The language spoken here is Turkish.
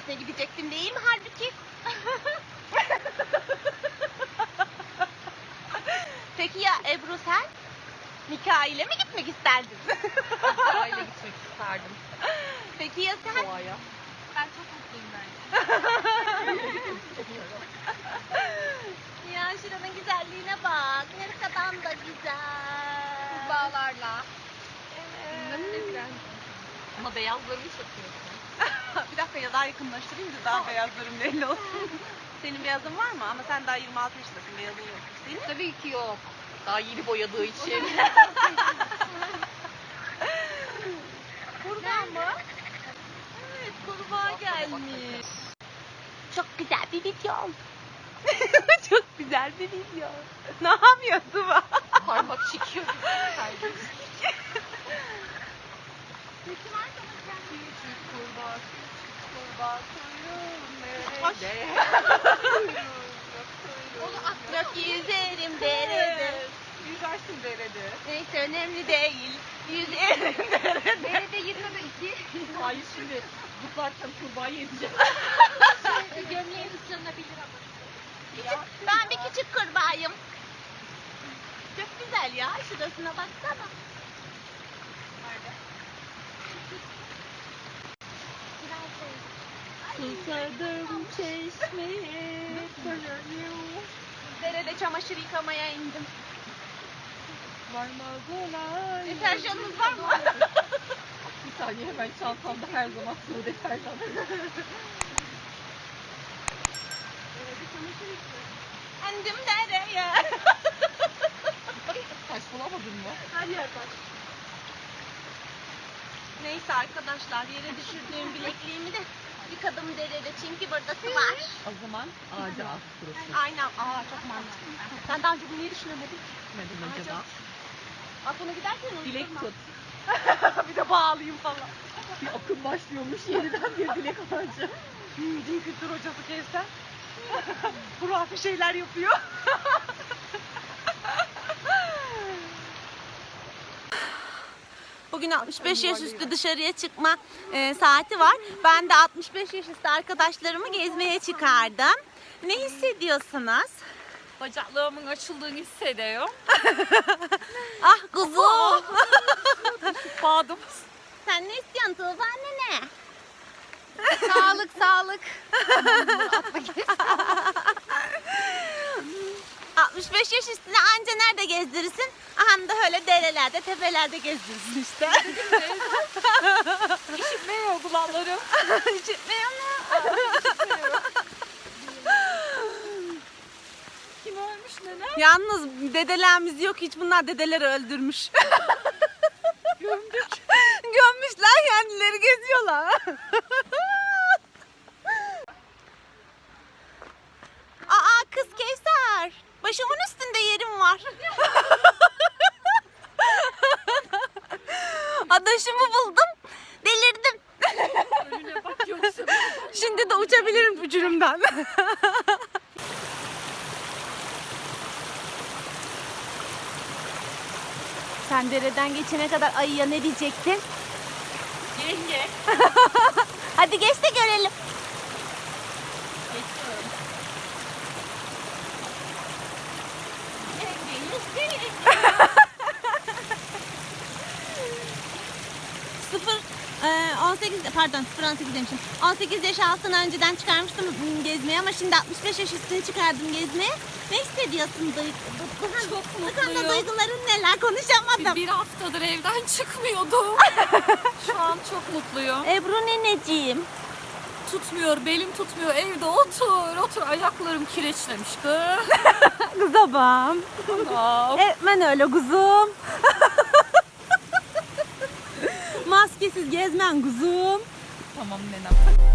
Azrail Deresi'ne gidecektin değil mi halbuki? Peki ya Ebru sen? Mikail'e mi gitmek isterdin? Sahile gitmek isterdim. Peki ya sen? Doğaya. Ben çok mutluyum bence. ya şuranın güzelliğine bak. Ne kadar da güzel. Bağlarla. Evet. Ama beyazlarını satıyorsun. bir dakika ya daha yakınlaştırayım da daha beyazlarım belli olsun. Senin beyazın var mı? Ama sen daha 26 yaşındasın. Beyazın yok. Senin? Tabii ki yok. Daha yeni boyadığı için. Kurbağa mı? Evet kurbağa gelmiş. Çok güzel bir video. Çok güzel bir video. Ne yapıyorsun bu? Parmak çekiyor. Küçük kurbağa, küçük kurbağa, at. Yok yüzerim derede. Yüzersin derede. Neyse önemli değil. Yüzerim derede. Derede 22. Hayır şimdi zıplarken kurbağayı ezeceğim. Gömleğin ıslanabilir ama. Ben bir küçük kurbağayım. Çok güzel ya. Şurasına baksana. Susadım çeşmeye Derede çamaşır yıkamaya indim. Varmaz olay. Deterjanınız var mı? Bir saniye hemen çantamda her zaman sıvı deterjan. Endim dereye. Taş bulamadın mı? Her yer taş. Neyse arkadaşlar yere düşürdüğüm bilekliğimi de yıkadım derede çünkü burada su var. O zaman ağaca as burası. Aynen. Aa çok mantıklı. Sen daha önce bunu niye düşünemedin? Gitmedim acaba. Aklına giderken Dilek unutma. tut. bir de bağlayayım falan. Bir akım başlıyormuş yeniden bir dilek ağacı. Din kültür hocası Kevser. Hurafe şeyler yapıyor. Bugün 65 yaş üstü dışarıya çıkma e, saati var. Ben de 65 yaş üstü arkadaşlarımı gezmeye çıkardım. Ne hissediyorsunuz? Bacaklarımın açıldığını hissediyorum. Ah kuzum. Bağdım. Sen ne istiyorsun Tuğba nene? sağlık sağlık. 65 yaş üstüne anca nerede gezdirirsin? Aha da öyle derelerde, tepelerde gezdirirsin işte. İşitmiyor kulaklarım. İşitmiyor mu? Kim ölmüş nene? Yalnız dedelerimiz yok hiç bunlar dedeleri öldürmüş. Gömdük. Gömmüşler kendileri geziyorlar. Şimdi de uçabilirim uçurumdan. Sen dereden geçene kadar ayıya ne diyecektin? Yenge. Hadi geç de görelim. Geçiyorum. Sıfır, e, 18, pardon 0 18 demişim. 18 yaş altını önceden çıkarmıştım gezmeye ama şimdi 65 yaş üstünü çıkardım gezmeye. Ne hissediyorsun duygu? Çok mutluyum. duyguların neler konuşamadım. Bir haftadır evden çıkmıyordum. Şu an çok mutluyum. Ebru neneciğim. Tutmuyor, belim tutmuyor. Evde otur, otur. Ayaklarım kireçlemiş kız. Kızabam. Tamam. Etmen öyle kuzum. Maskesiz gezmen kuzum. Tamam nenem.